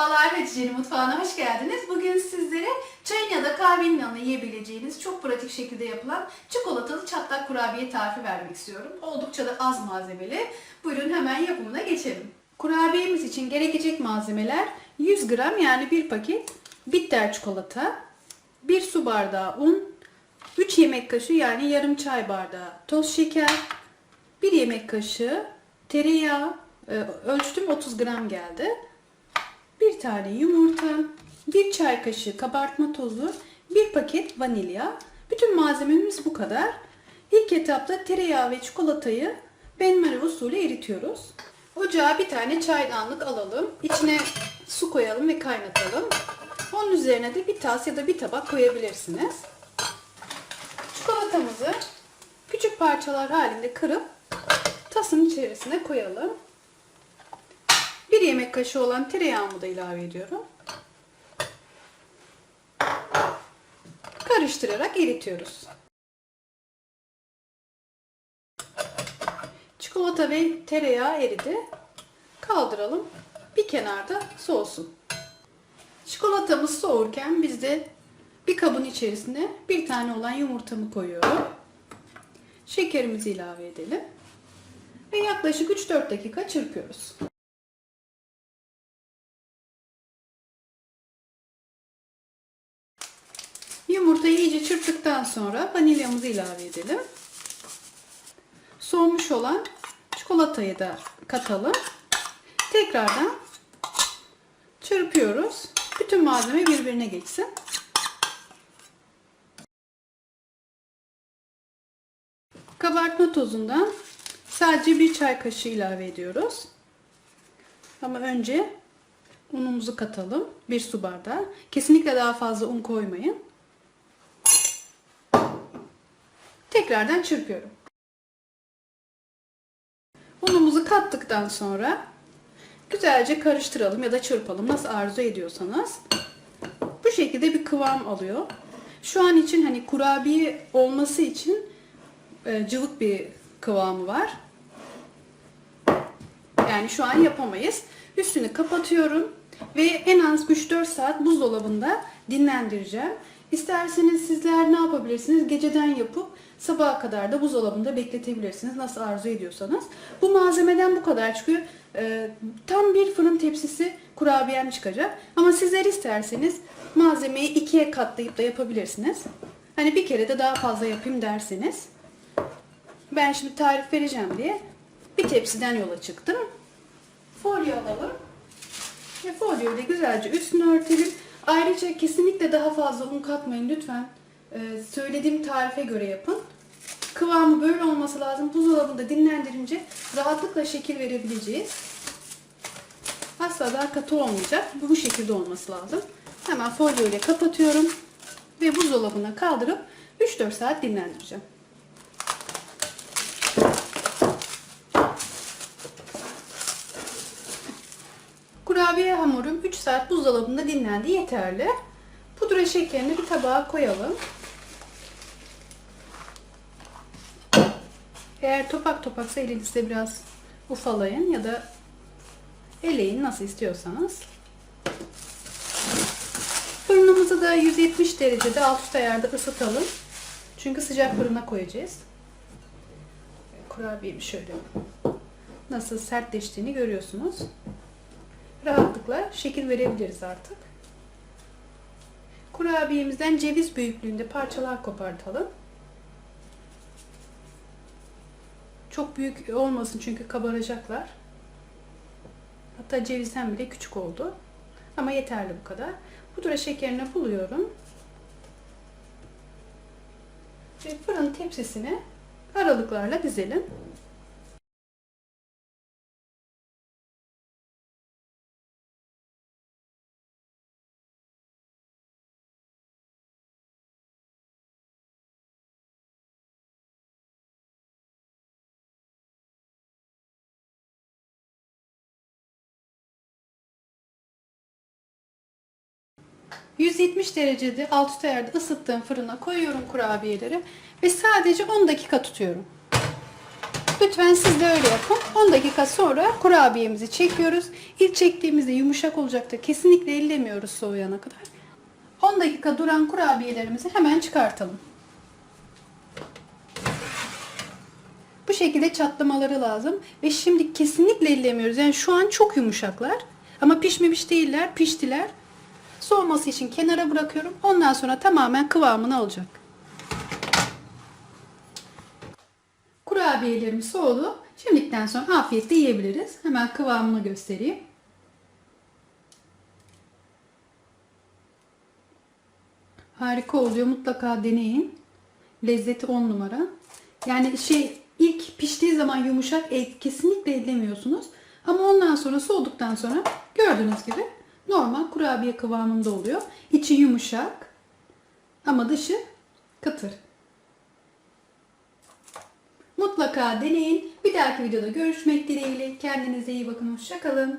Merhabalar Hatice'nin mutfağına hoş geldiniz. Bugün sizlere çayın ya da kahvenin yanına yiyebileceğiniz çok pratik şekilde yapılan çikolatalı çatlak kurabiye tarifi vermek istiyorum. Oldukça da az malzemeli. Buyurun hemen yapımına geçelim. Kurabiyemiz için gerekecek malzemeler 100 gram yani 1 paket bitter çikolata, 1 su bardağı un, 3 yemek kaşığı yani yarım çay bardağı toz şeker, 1 yemek kaşığı tereyağı, e, ölçtüm 30 gram geldi. Bir tane yumurta, bir çay kaşığı kabartma tozu, bir paket vanilya. Bütün malzememiz bu kadar. İlk etapta tereyağı ve çikolatayı benmari usulü eritiyoruz. Ocağa bir tane çaydanlık alalım. İçine su koyalım ve kaynatalım. Onun üzerine de bir tas ya da bir tabak koyabilirsiniz. Çikolatamızı küçük parçalar halinde kırıp tasın içerisine koyalım. Bir yemek kaşığı olan tereyağımı da ilave ediyorum. Karıştırarak eritiyoruz. Çikolata ve tereyağı eridi. Kaldıralım. Bir kenarda soğusun. Çikolatamız soğurken biz de bir kabın içerisine bir tane olan yumurtamı koyuyorum. Şekerimizi ilave edelim. Ve yaklaşık 3-4 dakika çırpıyoruz. Yumurtayı iyice çırptıktan sonra vanilyamızı ilave edelim. Soğumuş olan çikolatayı da katalım. Tekrardan çırpıyoruz. Bütün malzeme birbirine geçsin. Kabartma tozundan sadece bir çay kaşığı ilave ediyoruz. Ama önce unumuzu katalım. Bir su bardağı. Kesinlikle daha fazla un koymayın. Tekrardan çırpıyorum. Unumuzu kattıktan sonra güzelce karıştıralım ya da çırpalım nasıl arzu ediyorsanız. Bu şekilde bir kıvam alıyor. Şu an için hani kurabiye olması için e, cıvık bir kıvamı var. Yani şu an yapamayız. Üstünü kapatıyorum ve en az 3-4 saat buzdolabında dinlendireceğim. İsterseniz sizler ne yapabilirsiniz? Geceden yapıp sabaha kadar da buzdolabında bekletebilirsiniz. Nasıl arzu ediyorsanız. Bu malzemeden bu kadar çıkıyor. Ee, tam bir fırın tepsisi kurabiyem çıkacak. Ama sizler isterseniz malzemeyi ikiye katlayıp da yapabilirsiniz. Hani bir kere de daha fazla yapayım derseniz. Ben şimdi tarif vereceğim diye bir tepsiden yola çıktım. Folyo alalım. Ve folyoyu da güzelce üstüne örtelim. Ayrıca kesinlikle daha fazla un katmayın lütfen. Ee, söylediğim tarife göre yapın. Kıvamı böyle olması lazım. Buzdolabında dinlendirince rahatlıkla şekil verebileceğiz. Asla daha katı olmayacak. Bu, şekilde olması lazım. Hemen folyo ile kapatıyorum. Ve buzdolabına kaldırıp 3-4 saat dinlendireceğim. Kurabiye hamurum 3 saat buzdolabında dinlendi yeterli. Pudra şekerini bir tabağa koyalım. Eğer topak topaksa elinizde biraz ufalayın ya da eleyin nasıl istiyorsanız. Fırınımızı da 170 derecede alt üst ayarda ısıtalım. Çünkü sıcak fırına koyacağız. Kurabiyemi şöyle nasıl sertleştiğini görüyorsunuz rahatlıkla şekil verebiliriz artık. Kurabiyemizden ceviz büyüklüğünde parçalar kopartalım. Çok büyük olmasın çünkü kabaracaklar. Hatta cevizden bile küçük oldu. Ama yeterli bu kadar. Pudra şekerini buluyorum. Ve fırın tepsisine aralıklarla dizelim. ...170 derecede alt üst ayarda ısıttığım fırına koyuyorum kurabiyeleri... ...ve sadece 10 dakika tutuyorum. Lütfen siz de öyle yapın. 10 dakika sonra kurabiyemizi çekiyoruz. İlk çektiğimizde yumuşak olacaktır. Kesinlikle ellemiyoruz soğuyana kadar. 10 dakika duran kurabiyelerimizi hemen çıkartalım. Bu şekilde çatlamaları lazım. Ve şimdi kesinlikle ellemiyoruz. Yani şu an çok yumuşaklar. Ama pişmemiş değiller. Piştiler. Soğuması için kenara bırakıyorum. Ondan sonra tamamen kıvamını alacak. Kurabiyelerimiz soğudu. Şimdiden sonra afiyetle yiyebiliriz. Hemen kıvamını göstereyim. Harika oluyor. Mutlaka deneyin. Lezzeti 10 numara. Yani şey ilk piştiği zaman yumuşak el kesinlikle ellemiyorsunuz. Ama ondan sonra soğuduktan sonra gördüğünüz gibi normal kurabiye kıvamında oluyor. İçi yumuşak ama dışı kıtır. Mutlaka deneyin. Bir dahaki videoda görüşmek dileğiyle. Kendinize iyi bakın. Hoşçakalın.